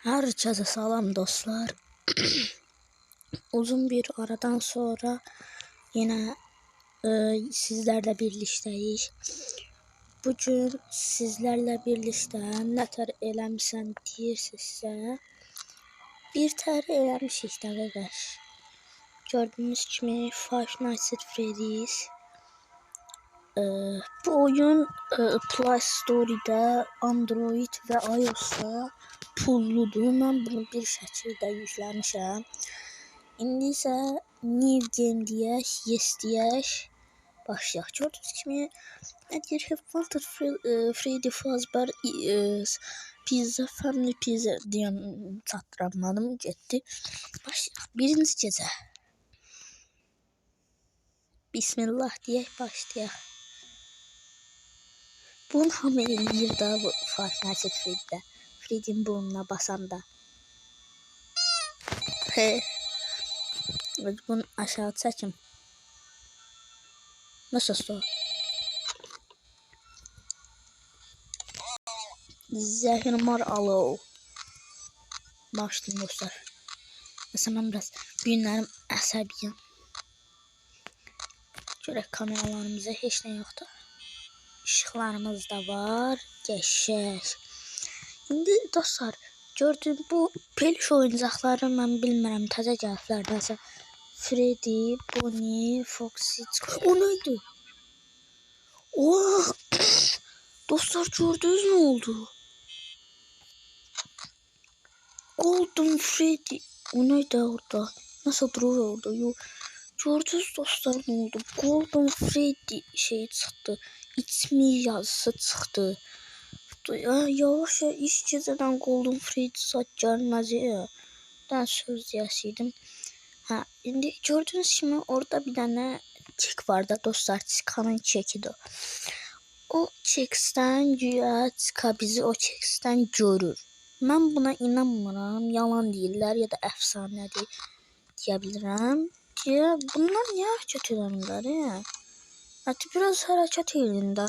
Herkese salam dostlar. Uzun bir aradan sonra yine e, sizlerle birlikteyiz. Bugün sizlerle birlikte ne tər eləmişsən deyirsinizsə bir tər eləmişik də qardaş. Gördüğünüz kimi Five Nights at Freddy's e, bu oyun e, Play Store'da Android ve iOS'ta pulludur. Mən bunu bir şəkildə yükləmişəm. İndi isə New Game deyək, Yes deyək. Başlayaq. Gördüyünüz kimi nə deyir ki, Walter Fre- e, Freddy Fazbear e, Pizza Family Pizza deyən çatdıramadım, getdi. Başlayaq. Birinci gecə. Bismillah deyək, başlayaq. Bunu hamı eləyir də bu Five üfledim bununla basanda. He. bunu aşağı saçım. Nasıl su? Zehir var alo. Başlayın dostlar. Mesela biraz günlerim əsəbiyəm. Görək kameralarımızda heç nə yoxdur. İşıqlarımız da var. Geçək. İndi dostlar, gördüyüm bu peluş oyuncaqları mən bilmirəm təzə gəliblərdənsə. Freddy, Bonnie, Foxy. O neydi? Oh! Dostlar gördünüz ne oldu? Golden Freddy. O neydi orada? Nasıl duruyor orada? Yo. Gördünüz dostlar ne oldu? Golden Freddy şey çıktı. İsmi yazısı çıktı. Ya, yavaş ya iş geceden Golden saat gelmez ya. Ben söz yazıyordum. Ha, şimdi gördüğünüz gibi orada bir tane çek vardı dostlar. Çıkanın çekidir o. Çeksten güya çıka bizi o çeksten görür. Mən buna inanmıram. Yalan deyirlər ya da əfsanədir deyə bilirəm. Deyə bunlar hərəkət edirlər? ya? Hətta biraz hərəkət edin də,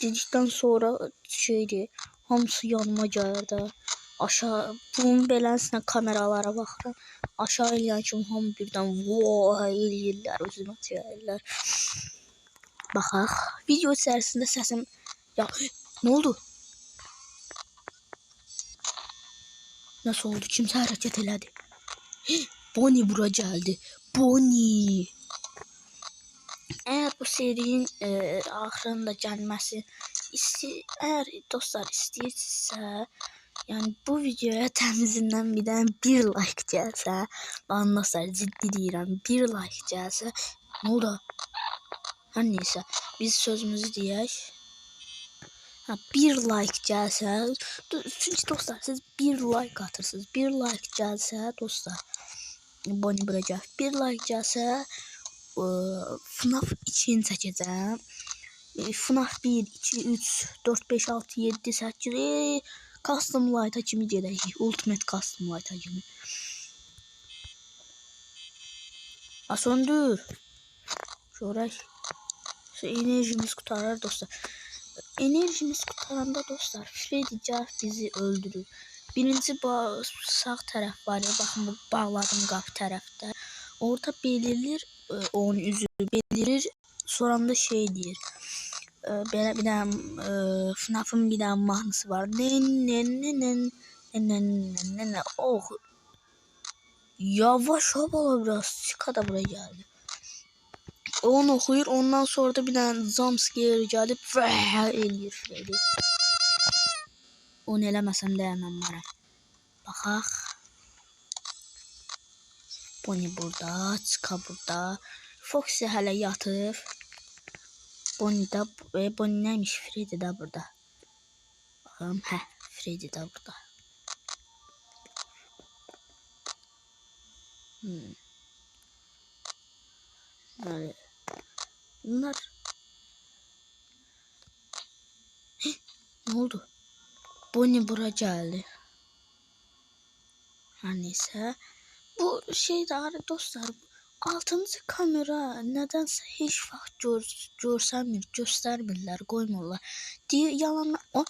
nə? Dedikdən sonra şeydir, hamısı yanıma gəldi. Aşağı bunun beləsinə kameralara baxıram. Aşağı eləyən kimi hamı birdən vay eləyirlər, özümə çəkirlər. Baxaq. Video içərisində səsim ya nə oldu? Nasıl oldu? Kimse hareket elədi. Bonnie bura geldi. Bonnie. Serinin e, axırında gəlməsi isti eğer dostlar istəyirsinizsə, yani bu videoya təmizindən bir dənə bir like gəlsə, bana dostlar ciddi deyirəm, bir like gəlsə, nə oldu? Hər neysə, biz sözümüzü deyək. Ha, bir like gelse, çünkü dostlar siz bir like atırsınız. Bir like gelse dostlar, Bonnie bırakacak. Bir like gelse e, FNAF için çəkəcəm. E, FNAF 1, 2, 3, 4, 5, 6, 7, 8, e, Custom Light'a kimi gedəcək. Ultimate Custom Light'a kimi. Ha, söndür. Görək. Enerjimiz qutarar dostlar. Enerjimiz kurtaranda dostlar Freddy Car bizi öldürür. Birinci sağ taraf var ya bakın bu bağladım qapı tərəfdə. Orada belirir e, onun üzü belirir. Sonra da şey deyir. E, belə bir dənə e, FNAF-ın bir dənə mahnısı var. Ne ne ne ne ne ne ne ne ne oh. Yavaş havalı biraz çıka buraya geldi. Onu oxuyur, ondan sonra da bir dənə jumpscare vəh eləyir. Onu eləməsəm dayanamaram. Baxaq. Bonnie burada, Chica burada. Foxy hələ yatıb. Bonnie də, e, Bonnie nəymiş? Freddy də burada. Baxım, hə, Freddy də burada. Hmm. Böyle. Bunlar Heh, ne oldu? Bonnie bura geldi. Her neyse. Bu şey daha dostlar. Altıncı kamera nedense hiç vaxt gör, görsənmir, göstərmirlər, qoymurlar. Deyə yalan o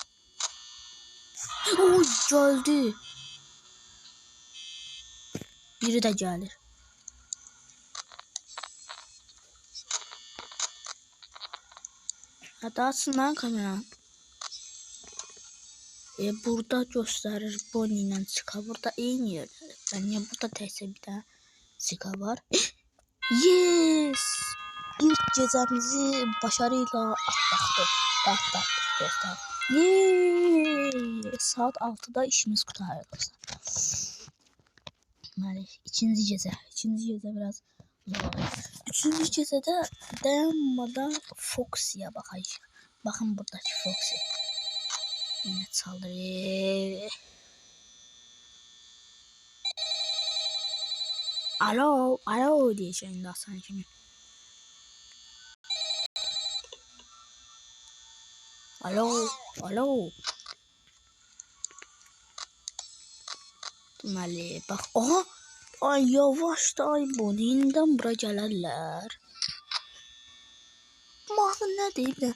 Oy geldi. Biri de gelir. Hadi açsın lan kameranı. E, burada gösterir Bonnie ile Chica. Burada en yerde. Ben ya burada teyze bir tane Chica var. yes! İlk cezamızı başarıyla atlattık. Atlattık dostlar. Yes! Saat 6'da işimiz kurtardı dostlar. Yani ikinci ceza. İkinci ceza biraz zor. Üçüncü cezada dayanmadan Foxy'ye bakacağız. Bakın buradaki Foxy. Yine saldırı. Alo, alo diyeceğim daha sana şimdi. Alo, alo. Deməli, bax, aha, ay yavaş da ay bonindən bura gələrlər. Mahnı nə deyib də?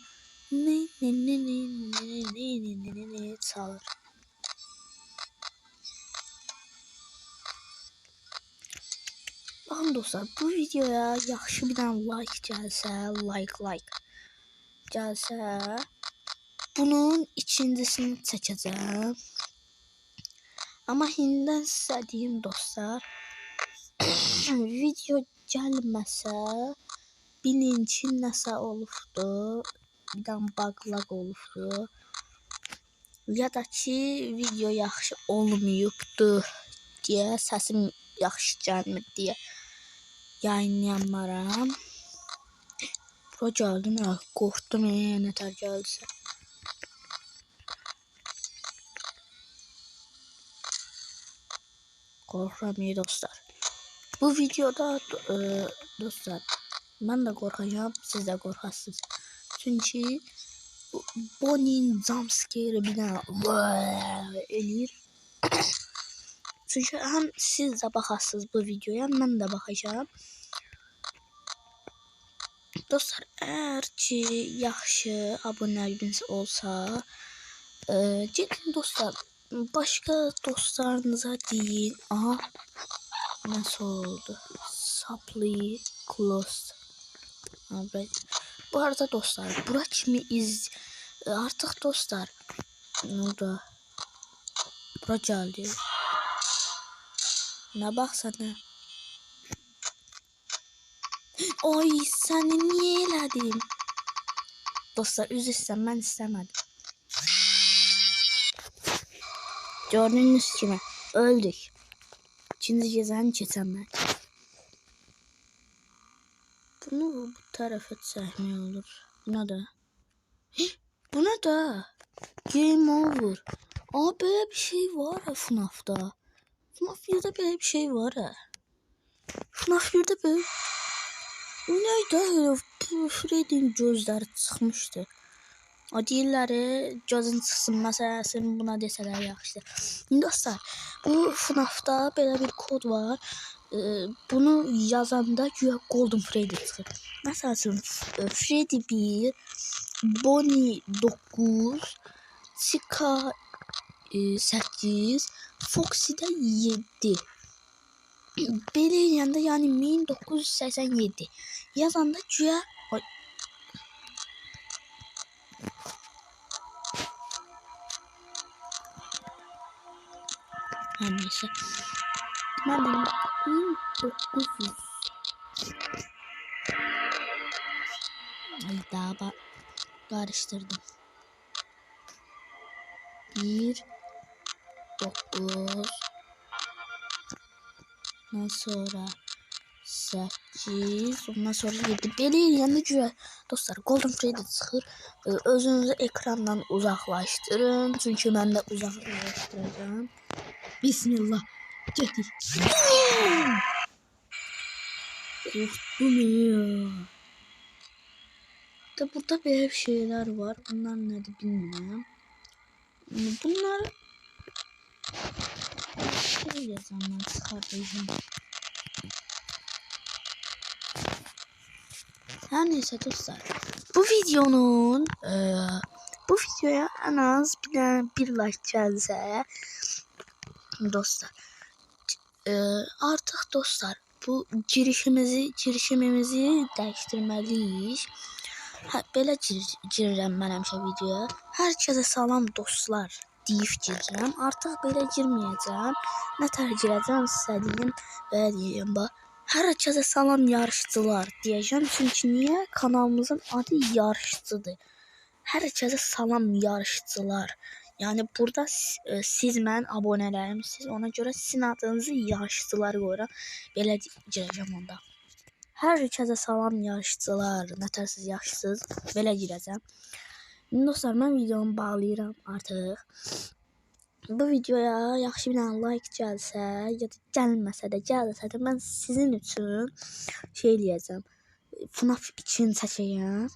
Ne ne ne ne ne ne ne ne ne ne çalır. Baxın dostlar, bu videoya yaxşı bir dənə like gəlsə, like like gəlsə, bunun ikincisini çəkəcəm. Amma indidən sizə deyim dostlar, video gəlməsə, bilin ki, nəsə olubdu. Bir dənə baqlaq olubdu. Ya da ki, video yaxşı olmayıbdı deyə səsim yaxşı gəlmir deyə yayınlayamarım. Pro geldim ya. Ah, korktum ya ne tar gelse. Korkuram iyi dostlar. Bu videoda e, dostlar ben de korkacağım. Siz de korkarsınız. Çünkü Bonnie'nin jumpscare'ı bir daha eləyir. Çünki həm siz də baxasınız bu videoya, mən də baxacağam. Dostlar, əgər ki yaxşı abunələriniz olsa, e, gedin dostlar, başqa dostlarınıza deyin. Aha, nasıl oldu? Supply closed. Bu arada dostlar, bura kimi iz artıq dostlar, burada bura gəldi. Nə baxsana. Ay, səni niyə elədim? Dostlar, üzr istəyirəm, mən istəmədim. Gördüğünüz gibi öldük. İkinci cezanı keçenler. Bunu bu tarafa çəkmək olur. Buna da. Buna da. Game over. Aa böyle bir şey var FNAF'da. FNAF 1'de böyle bir şey var ya. FNAF 1'de böyle. Neydi öyle? Freddy'nin gözləri çıxmışdı. O deyirləri gözün çıxsın məsələsini buna desələr. İndi dostlar, bu FNAF-da bir kod var. Ee, bunu yazanda güya Golden Freddy çıxır. Məsəl üçün e, Freddy 1, Bonnie 9, Chica e, 8, Foxy'den 7. Belirleyen de yani 1987. Yazan da Cüya Her neyse. Ben de 1900. Ay daha ba karıştırdım. Bir 9 Ondan sonra 8 Ondan sonra 7 Beni yanıcı Dostlar Golden Trader çıxır e, Özünüzü ekrandan uzaklaştırın. Çünkü mən də uzaklaştıracağım. Bismillah. Getik Korktum ya? Da burada böyle şeyler var. Onlar nədir bilmirəm Bunlar Şöyle zaman çıkartacağım. Her neyse dostlar. Bu videonun eee, Bu videoya en az bir bir like gəlsə dostlar e, artıq dostlar bu girişimizi girişimimizi dəyişdirməliyik. Hə, belə gir girirəm mən həmişə videoya. Hər salam dostlar deyib girirəm. Artıq belə girməyəcəm. Nətər girəcəm sizə deyim və deyim bax. Hər kəsə salam yarışçılar deyəcəm. Çünki niyə? Kanalımızın adı yarışçıdır. Hər kəsə salam yarışçılar. Yəni burada e, siz mən abunələrimsiz. Ona görə sizin adınızı yarışçılar qoyuram. Belə girəcəm onda. Hər kəsə salam yarışçılar. Nətər siz yaxşısınız? Belə girəcəm. Dostlar mən videomu bağlayıram artıq. Bu videoya yaxşı bir like gəlsə, ya da gəlməsə də, gəlsə də mən sizin üçün şey eləyəcəm. FNAF 2-ni çəkəcəm.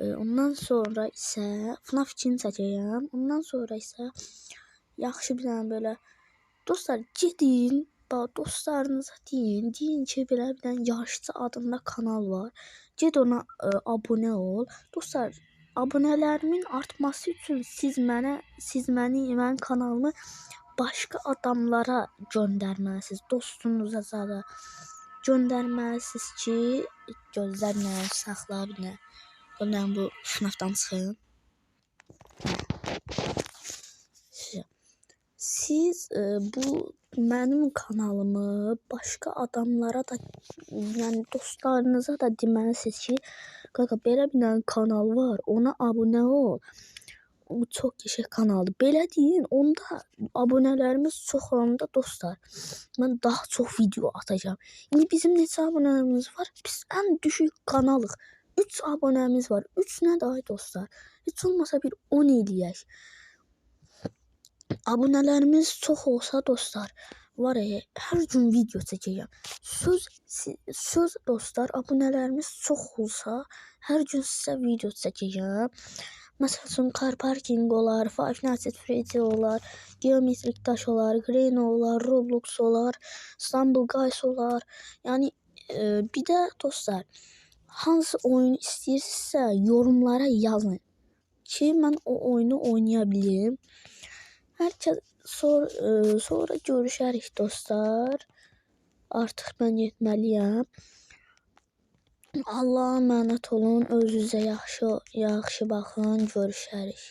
E, Ondan sonra isə FNAF 2-ni çəkəcəm. Ondan sonra isə yaxşı bir dənə belə dostlar gedin, bax dostlarınıza deyin, deyin ki, belə bir dənə yarışçı adında kanal var. Ged ona ə, abunə ol. Dostlar, abunələrimin artması üçün siz mənə, siz məni, mənim kanalımı başqa adamlara göndərməlisiniz. Dostunuza zada göndərməlisiniz ki, gözlərlə saxla dənə. Gəlin bu FNAF-dan. Siz- e, bu mənim kanalımı başqa adamlara da, yəni dostlarınıza da deməlisiniz ki, qaqa belə bir kanal var, ona abunə ol. O çox qəşəng kanaldır. Belə deyin, onda abunələrimiz çox olanda dostlar, mən daha çox video atacağam. İndi bizim neçə abunələrimiz var? Biz ən düşük kanalıq. 3 abunəmiz var. 3 nədir ay dostlar? Heç olmasa bir 10 eləyək. Abunələrimiz çox olsa dostlar, var ya, hər gün video çəkəcəm. Söz söz dostlar, abunələrimiz çox olsa, hər gün sizə video çəkəcəm. Məsəl üçün car parking olar, Five Nights at Freddy olar, Geometrik Dash olar, Greno olar, Roblox olar, Stumble Guys olar. Yəni e, bir də dostlar, hansı oyunu istəyirsinizsə yorumlara yazın ki, mən o oyunu oynaya bilim. Hər kəs sonra, e, sonra görüşərik dostlar. Artıq mən getməliyəm. Allah'a əmanət olun. Özünüzə yaxşı yaxşı baxın. Görüşərik.